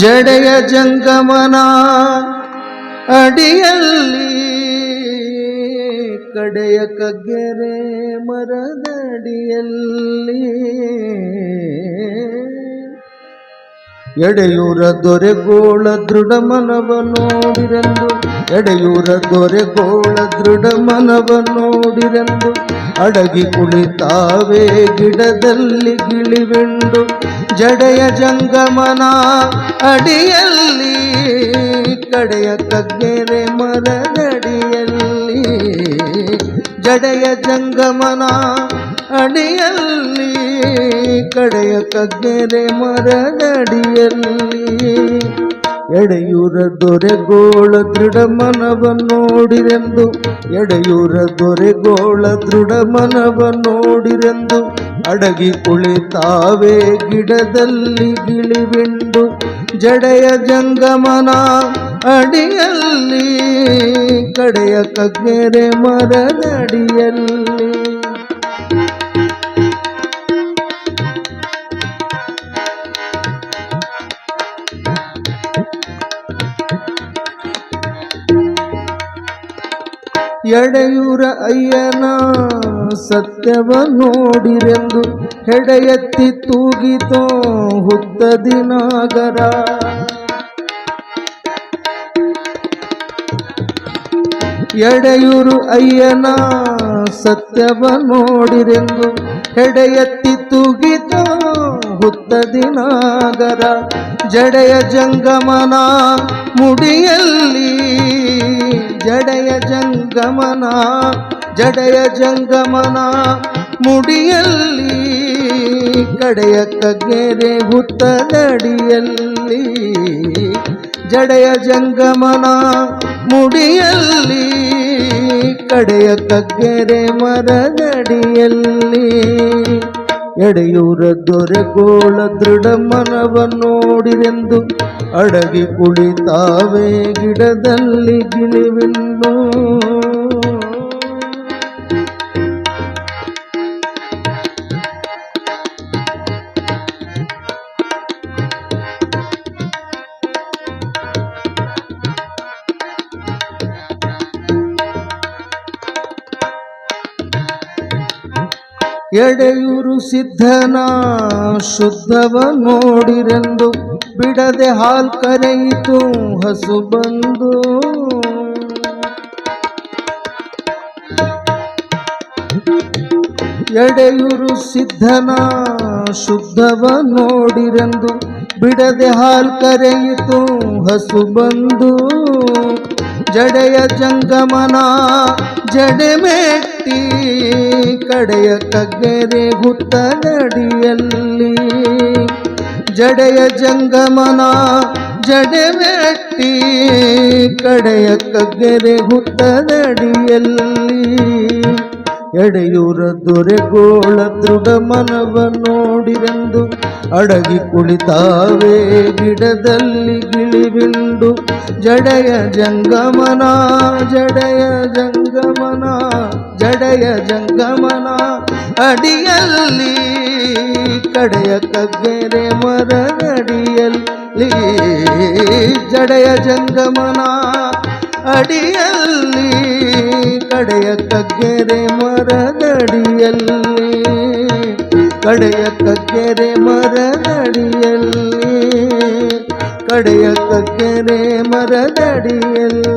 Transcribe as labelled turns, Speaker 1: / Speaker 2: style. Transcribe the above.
Speaker 1: ಜಡೆಯ ಜಂಗಮನ ಅಡಿಯಲ್ಲಿ ಕಡೆಯ ಕಗ್ಗೆರೆ ಮರದಡಿಯಲ್ಲಿ ಎಡೆಯೂರ ದೊರೆಗೋಳ ದೃಢ ಮನವ ನೋಡಿರಂದು, ಎಡೆಯೂರ ದೊರೆಗೋಳ ದೃಢ ಮನವ ನೋಡಿರೆಂದು. ಅಡಗಿ ಕುಳಿತಾವೆ ಗಿಡದಲ್ಲಿ ಗಿಳಿವೆಂಡು ಜಡೆಯ ಜಂಗಮನ ಅಡಿಯಲ್ಲಿ, ಕಡೆಯ ಕಗ್ಗೆರೆ ಮರದಡಿಯಲ್ಲಿ, ಜಡೆಯ ಜಂಗಮನ ಅಡಿಯಲ್ಲಿ, ಕಡೆಯ ಕಗ್ಗೆರೆ ಮರದಡಿಯಲ್ಲಿ. ಎಡೆಯೂರ ದೊರೆಗೋಳ ದೃಢ ಮನವ ನೋಡಿರೆಂದು ಎಡೆಯೂರ ದೊರೆಗೋಳ ದೃಢ ಮನವ ನೋಡಿರೆಂದು ಅಡಗಿ ಕುಳಿತಾವೆ ಗಿಡದಲ್ಲಿ ಗಿಳಿವೆಂದು ಜಡೆಯ ಜಂಗಮನ ಅಡಿಯಲ್ಲಿ, ಕಡೆಯ ಕಗ್ಗೆರೆ ಮರದಡಿಯಲ್ಲಿ. ಎಡೆಯೂರ ಅಯ್ಯನ ಸತ್ಯವ ನೋಡಿರೆಂದು ಹೆಡೆಯತ್ತಿ ತೂಗಿತೋ ಹುತ್ತ ದಿನಾಗರ. ಎಡೆಯೂರು ಅಯ್ಯನ ಸತ್ಯವ ನೋಡಿರೆಂದು ಹೆಡೆಯತ್ತಿ ತೂಗಿತೋ ಹುತ್ತ ದಿನಾಗರ. ಜಡೆಯ ಜಂಗಮನ ಮುಡಿಯಲ್ಲಿ ಜಡೆಯ ಜಂಗಮನ ಜಡೆಯ ಜಂಗಮನ ಮುಡಿಯಲ್ಲಿ ಕಡೆಯ ಕಗ್ಗೆರೆ ಹುತ್ತದಡಿಯಲ್ಲಿ. ಜಡೆಯ ಜಂಗಮನ ಮುಡಿಯಲ್ಲಿ ಕಡೆಯ ಕಗ್ಗೆರೆ ಮರದಡಿಯಲ್ಲಿ. ಎಡೆಯೂರ ದೊರೆಗೋಳ ದೃಢ ಮನವ ನೋಡಿರೆಂದು ಅಡಗಿ ಕುಳಿತಾವೆ ಗಿಡದಲ್ಲಿ ಗಿಳಿವೆಂದು ಎಡೆಯೂರು ಸಿದ್ಧನ ಶುದ್ಧವ ನೋಡಿರೆಂದು ಬಿಡದೆ ಹಾಲ್ ಕರೆಯಿತು ಹಸು ಬಂದು. ಎಡೆಯೂರು ಸಿದ್ಧನ ಶುದ್ಧವ ನೋಡಿರೆಂದು ಬಿಡದೆ ಹಾಲ್ ಕರೆಯಿತು ಹಸು ಬಂದು. ಜಡೆಯ ಜಂಗಮನ ಜಡೆ ಮೆಟ್ಟಿ ಕಡೆಯ ಕಗ್ಗೆರೆ ಹುತ್ತದಡಿಯಲ್ಲಿ ಜಡೆಯ ಜಂಗಮನ ಜಡೆ ಮೆಟ್ಟಿ ಕಡೆಯ ಕಗ್ಗೆರೆ ಹುತ್ತದಡಿಯಲ್ಲಿ ಎಡೆಯೂರ ದೊರೆಗೋಳ ದೃಢ ಮನವ ನೋಡಿರೆಂದು ಅಡಗಿ ಕುಳಿತಾವೇ ಗಿಡದಲ್ಲಿ ಗಿಳಿಬಿಂಡು ಜಡೆಯ ಜಂಗಮನ ಜಡೆಯ ಜಂಗಮನ ಜಡೆಯ ಜಂಗಮನ. ಅಡಿಯಲ್ಲಿ ಕಡೆಯ ಕಗ್ಗೆರೆ ಮರದಡಿಯಲ್ಲಿ ಜಡೆಯ ಜಂಗಮನ. ಅಡಿಯಲ್ಲಿ ಕಡೆಯ ತಗ್ಗೆರೆ ಮರದಡಿಯಲ್ಲಿ ಕಡೆಯ ತಗ್ಗೆರೆ ಮರದಡಿಯಲ್ಲಿ ಕಡೆಯ ತಗ್ಗೆರೆ ಮರದಡಿಯಲ್ಲಿ.